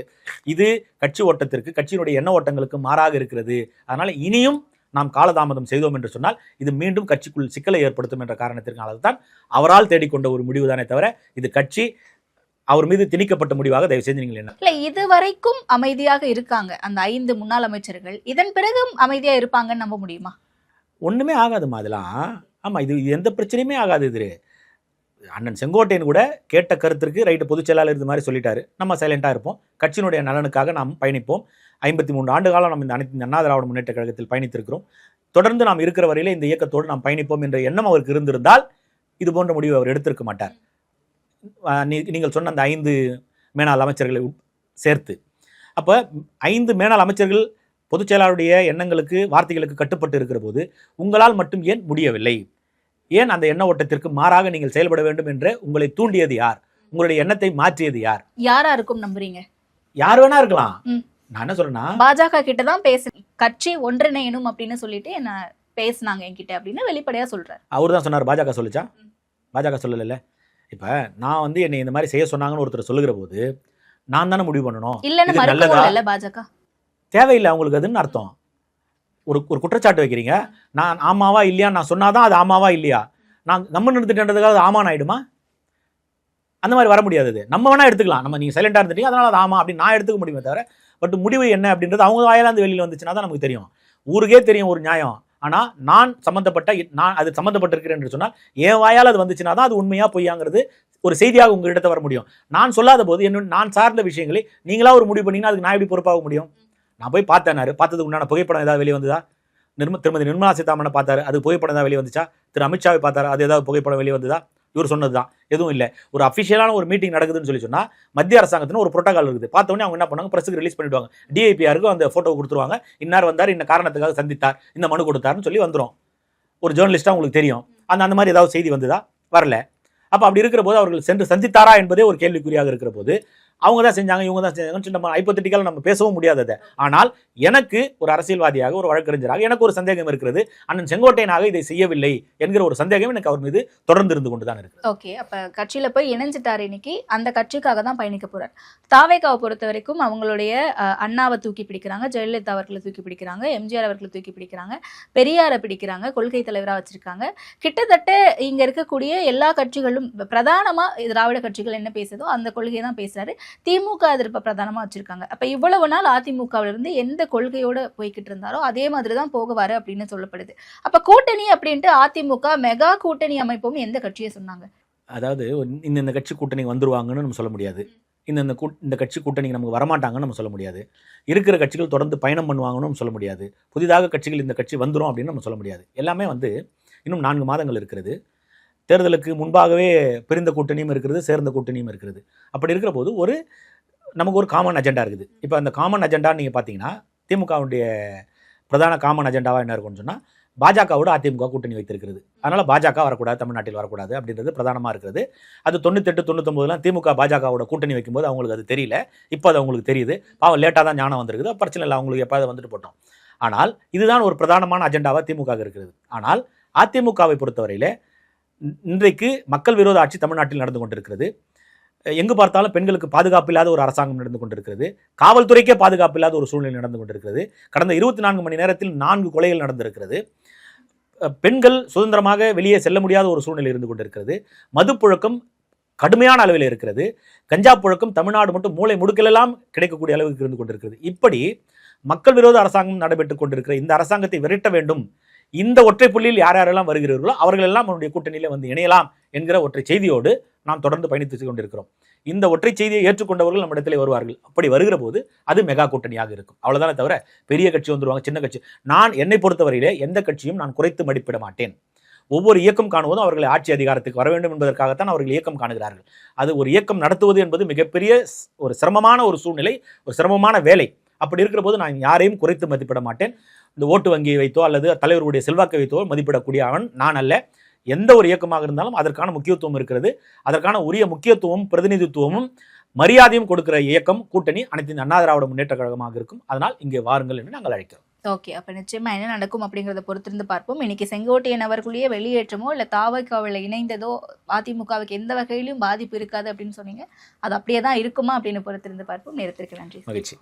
இது கட்சி ஓட்டத்திற்கு கட்சியினுடைய எண்ண ஓட்டங்களுக்கு மாறாக இருக்கிறது. அதனால இனியும் நாம் காலதாமதம் செய்தோம் என்று சொன்னால் இது மீண்டும் கட்சிக்குள் சிக்கலை ஏற்படுத்தும் என்ற காரணத்திற்காக தான் அவரால் தேடிக்கொண்ட ஒரு முடிவு தானே தவிர இது கட்சி அவர் மீது திணிக்கப்பட்ட முடிவாக தயவு செய்து நீங்கள் என்ன? இல்ல இது வரைக்கும் அமைதியாக இருக்காங்க. அந்த ஐந்து முன்னாள் அமைச்சர்கள். இதன் பிறகும் அமைதியா இருப்பாங்கன்னு நம்ப முடியுமா? ஒன்றுமே ஆகாதுமா அதெல்லாம். ஆமாம் இது எந்த பிரச்சனையுமே ஆகாது இது அண்ணன் செங்கோட்டையன் கூட கேட்ட கருத்திற்கு ரைட்டு பொதுச் செயலாளர் இது மாதிரி சொல்லிட்டாரு. நம்ம சைலண்டாக இருப்போம். கட்சியினுடைய நலனுக்காக நாம் பயணிப்போம். ஐம்பத்தி மூன்று ஆண்டு காலம் நம்ம இந்த அனைத்து அண்ணா திராவிட முன்னேற்ற கழகத்தில் பயணித்திருக்கிறோம். தொடர்ந்து நாம் இருக்கிற வரையில் இந்த இயக்கத்தோடு நாம் பயணிப்போம் என்ற எண்ணம் அவருக்கு இருந்திருந்தால் இது போன்ற முடிவு அவர் எடுத்திருக்க மாட்டார். நீ- நீங்கள் சொன்ன அந்த ஐந்து மேனாள் அமைச்சர்களை உட்- சேர்த்து. அப்போ ஐந்து மேனாள் அமைச்சர்கள் பொதுச் செயலாளருடைய எண்ணங்களுக்கு வார்த்தைகளுக்கு கட்டுப்பட்டு இருக்கிற போது உங்களால் மட்டும் ஏன் முடியவில்லை? ஏன் அந்த எண்ண ஓட்டத்திற்கு மாறாக நீங்கள் செயல்பட வேண்டும் என்று உங்களை தூண்டியது யார்? உங்களுடைய எண்ணத்தை மாற்றியது யார்? யாரா இருக்கும் நம்புறீங்க? யார் வேணா இருக்கலாம். நான் என்ன சொல்றேன்னா பாஜக கிட்ட தான் பேச கட்சி ஒன்றிணையணும் அப்படின்னு சொல்லிட்டு என்ன பேசுனாங்க என்கிட்ட அப்படின்னு வெளிப்படையா சொல்றாரு. அவர் தான் சொன்னார் பாஜக சொல்லுச்சா? பாஜக சொல்லலைல்ல. இப்போ நான் வந்து என்னை இந்த மாதிரி செய்ய சொன்னாங்கன்னு ஒருத்தர் சொல்லுகிற போது நான் தானே முடிவு பண்ணணும். இது நல்லதா? இல்ல பாஜக. தேவையில்லை அவங்களுக்கு அதுன்னு அர்த்தம். ஒரு ஒரு குற்றச்சாட்டு வைக்கிறீங்க. நான் ஆமாவா இல்லையான்னு நான் சொன்னாதான் அது ஆமாவா இல்லையா? நான் நம்ம நிறுத்திட்டதுக்காக அது ஆமான்னு ஆயிடுமா? அந்த மாதிரி வர முடியாது அது நம்ம வேணா எடுத்துக்கலாம். நம்ம நீங்கள் சைலண்டாக இருந்துட்டீங்க அதனால் அது ஆமா அப்படின்னு நான் எடுத்துக்க முடியுமே தவிர பட் முடிவு என்ன அப்படின்றது அவங்க வாயிலாந்து வெளியில் வந்துச்சுன்னா தான் நமக்கு தெரியும். ஊருக்கே தெரியும் ஒரு நியாயம். ஆனால் நான் சம்மந்தப்பட்ட நான் அது சம்மந்தப்பட்டிருக்கிறேன் என்று சொன்னால் என் வாயால் அது வந்துச்சுன்னா தான் அது உண்மையாக பொய்யாங்கிறது ஒரு செய்தியாக உங்கள்கிட்ட வர முடியும். நான் சொல்லாத போது என்ன நான் சார்ந்த விஷயங்களை நீங்களாக ஒரு முடிவு பண்ணீங்கன்னா அதுக்கு நான் எப்படி பொறுப்பாக முடியும்? நான் போய் பார்த்தேனாரு பார்த்ததுக்கு உண்டான புகைப்படம் எதாவது வெளியே வந்ததா? நிர்ம திருமதி நிர்மலா சீதாராமனை பார்த்தாரு. அது புகைப்படம் எதாவது வெளியே வந்துச்சா? திரு அமித்ஷாவை பார்த்தாரு? அது ஏதாவது புகைப்படம் வெளியே வந்ததா? இவர் சொன்னது தான் எதுவும் இல்லை. ஒரு அஃபிஷியலான ஒரு மீட்டிங் நடக்குதுன்னு சொல்லி சொன்னால் மத்திய அரசாங்கத்தின் ஒரு புரோட்டோகால் இருக்குது. பார்த்தோன்னே அவங்க என்ன பண்ணுவாங்க? பிரஸுக்கு ரிலீஸ் பண்ணிடுவாங்க. டிஐபிஆருக்கும் அந்த ஃபோட்டோ கொடுத்துருவாங்க. இன்னார் வந்தார் இந்த காரணத்துக்காக சந்தித்தார். இந்த மனு கொடுத்தாருன்னு சொல்லி வந்துடும் ஒரு ஜேர்னலிஸ்ட்டாக உங்களுக்கு தெரியும். அந்த அந்த மாதிரி ஏதாவது செய்தி வந்ததா? வரல. அப்போ அப்படி இருக்கிற போது அவர்கள் சென்று சந்தித்தாரா என்பதே ஒரு கேள்விக்குறியாக இருக்கிற போது அவங்க தான் செஞ்சாங்க இவங்க தான் செஞ்சாங்கன்னு சொல்லி நம்ம ஐப்பத்தட்டிக்கால நம்ம பேசவும் முடியாதது ஆனால் எனக்கு ஒரு அரசியல்வாதியாக ஒரு வழக்கறிஞராக எனக்கு ஒரு சந்தேகம் இருக்கிறது. அண்ணன் செங்கோட்டையனாக இதை செய்யவில்லை என்கிற ஒரு சந்தேகம் எனக்கு அவர் மீது தொடர்ந்து இருந்து கொண்டு தான் இருக்கு ஓகே அப்போ கட்சியில் போய் இணைஞ்சிட்டார் இன்னைக்கு. அந்த கட்சிக்காக தான் பயணிக்க போறார். தாவேக்காவை பொறுத்த வரைக்கும் அவங்களுடைய அண்ணாவை தூக்கி பிடிக்கிறாங்க ஜெயலலிதா அவர்களை தூக்கி பிடிக்கிறாங்க எம்ஜிஆர் அவர்களை தூக்கி பிடிக்கிறாங்க பெரியாரை பிடிக்கிறாங்க கொள்கை தலைவராக வச்சிருக்காங்க. கிட்டத்தட்ட இங்கே இருக்கக்கூடிய எல்லா கட்சிகளும் பிரதானமாக திராவிட கட்சிகள் என்ன பேசுதோ அந்த கொள்கையை தான் பேசுறாரு. திமுக எதிர்ப்பை பிரதானமாக வச்சுருக்காங்க. அப்போ இவ்வளவு நாள் அதிமுகவிலிருந்து எந்த கொள்கையோடு போய்கிட்டு இருந்தாரோ அதே மாதிரி தான் போகுவார் அப்படின்னு சொல்லப்படுது. அப்போ கூட்டணி அப்படின்ட்டு அதிமுக மெகா கூட்டணி அமைப்பும் எந்த கட்சியை சொன்னாங்க? அதாவது இந்த இந்த கட்சி கூட்டணி வந்துருவாங்கன்னு நம்ம சொல்ல முடியாது. இந்த இந்த இந்த கட்சி கூட்டணிக்கு நமக்கு வரமாட்டாங்கன்னு நம்ம சொல்ல முடியாது. இருக்கிற கட்சிகள் தொடர்ந்து பயணம் பண்ணுவாங்கன்னு நம்ம சொல்ல முடியாது. புதிதாக கட்சிகள் இந்த கட்சி வந்துரும் அப்படின்னு நம்ம சொல்ல முடியாது. எல்லாமே வந்து இன்னும் நான்கு மாதங்கள் இருக்கிறது. தேர்தலுக்கு முன்பாகவே பிரிந்த கூட்டணியும் இருக்கிறது சேர்ந்த கூட்டணியும் இருக்கிறது. அப்படி இருக்கிற போது ஒரு நமக்கு ஒரு காமன் அஜெண்டா இருக்குது. இப்போ அந்த காமன் அஜெண்டான்னு நீங்கள் பார்த்தீங்கன்னா திமுகவுடைய பிரதான காமன் அஜெண்டாவாக என்ன இருக்கும்னு சொன்னால் பாஜகவோட அதிமுக கூட்டணி வைத்திருக்கிறது. அதனால் பாஜக வரக்கூடாது தமிழ்நாட்டில் வரக்கூடாது அப்படின்றது பிரதானமாக இருக்கிறது. அது தொண்ணூத்தெட்டு தொண்ணூத்தொம்பதுலாம் திமுக பாஜகவோட கூட்டணி வைக்கும்போது அவங்களுக்கு அது தெரியல. இப்போ அது அவங்களுக்கு தெரியுது. பாவம் லேட்டாக தான் ஞானம் வந்திருக்குது. பிரச்சனை இல்லை அவங்களுக்கு எப்போ வந்துட்டு போட்டோம். ஆனால் இதுதான் ஒரு பிரதானமான அஜெண்டாவாக திமுக இருக்கிறது. ஆனால் அதிமுகவை பொறுத்தவரையில இன்றைக்கு மக்கள் விரோத ஆட்சி தமிழ்நாட்டில் நடந்து கொண்டிருக்கிறது. எங்கு பார்த்தாலும் பெண்களுக்கு பாதுகாப்பு இல்லாத ஒரு அரசாங்கம் நடந்து கொண்டிருக்கிறது. காவல்துறைக்கே பாதுகாப்பு இல்லாத ஒரு சூழ்நிலை நடந்து கொண்டிருக்கிறது. கடந்த இருபத்தி நான்கு மணி நேரத்தில் நான்கு கொலைகள் நடந்திருக்கிறது. பெண்கள் சுதந்திரமாக வெளியே செல்ல முடியாத ஒரு சூழ்நிலை இருந்து கொண்டிருக்கிறது. மதுப்புழக்கம் கடுமையான அளவில் இருக்கிறது. கஞ்சா புழக்கம் தமிழ்நாடு மட்டும் மூளை முடுக்கலெல்லாம் கிடைக்கக்கூடிய அளவுக்கு இருந்து கொண்டிருக்கிறது. இப்படி மக்கள் விரோத அரசாங்கம் நடைபெற்றுக் கொண்டிருக்கிற இந்த அரசாங்கத்தை விரட்ட வேண்டும் இந்த ஒற்றை புள்ளியில் யார் யாரெல்லாம் வருகிறார்களோ அவர்கள் எல்லாம் நம்முடைய கூட்டணியில் வந்து இணையலாம் என்கிற ஒற்றை செய்தியோடு நாம் தொடர்ந்து பயணித்து கொண்டிருக்கிறோம். இந்த ஒற்றை செய்தியை ஏற்றுக்கொண்டவர்கள் நம்மிடத்திலே வருவார்கள். அப்படி வருகிற போது அது மெகா கூட்டணியாக இருக்கும். அவ்வளோதானே தவிர பெரிய கட்சி வந்துருவாங்க சின்ன கட்சி. நான் என்னை பொறுத்தவரையிலே எந்த கட்சியும் நான் குறைத்து மதிப்பிட மாட்டேன். ஒவ்வொரு இயக்கம் காணுவதும் அவர்களை ஆட்சி அதிகாரத்துக்கு வர வேண்டும் என்பதற்காகத்தான் அவர்கள் இயக்கம் காணுகிறார்கள். அது ஒரு இயக்கம் நடத்துவது என்பது மிகப்பெரிய ஒரு சிரமமான ஒரு சூழ்நிலை ஒரு சிரமமான வேலை. அப்படி இருக்கிற போது நான் யாரையும் குறைத்து மதிப்பிட மாட்டேன். இந்த ஓட்டு வங்கியை வைத்தோ அல்லது தலைவருடைய செல்வாக்கை வைத்தோ மதிப்பிடக்கூடிய அவன் நான் அல்ல. எந்த ஒரு இயக்கமாக இருந்தாலும் அதற்கான முக்கியத்துவம் இருக்கிறது. அதற்கான உரிய முக்கியத்துவமும் பிரதிநிதித்துவமும் மரியாதையும் கொடுக்கிற இயக்கம் கூட்டணி அனைத்து அண்ணா திராவிட முன்னேற்ற கழகமாக இருக்கும். அதனால் இங்கே வாருங்கள் என்று நாங்கள் அழைக்கிறோம். ஓகே அப்ப நிச்சயமா என்ன நடக்கும் அப்படிங்கறத பொறுத்திருந்து பார்ப்போம். இன்னைக்கு செங்கோட்டையன் அவர்களுடைய வெளியேற்றமோ இல்ல தாவக்காவில் இணைந்ததோ அதிமுகவுக்கு எந்த வகையிலும் பாதிப்பு இருக்காது அப்படின்னு சொன்னீங்க. அது அப்படியே தான் இருக்குமா அப்படின்னு பொறுத்திருந்து பார்ப்போம். நேரத்திற்கு நன்றி. மகிழ்ச்சி.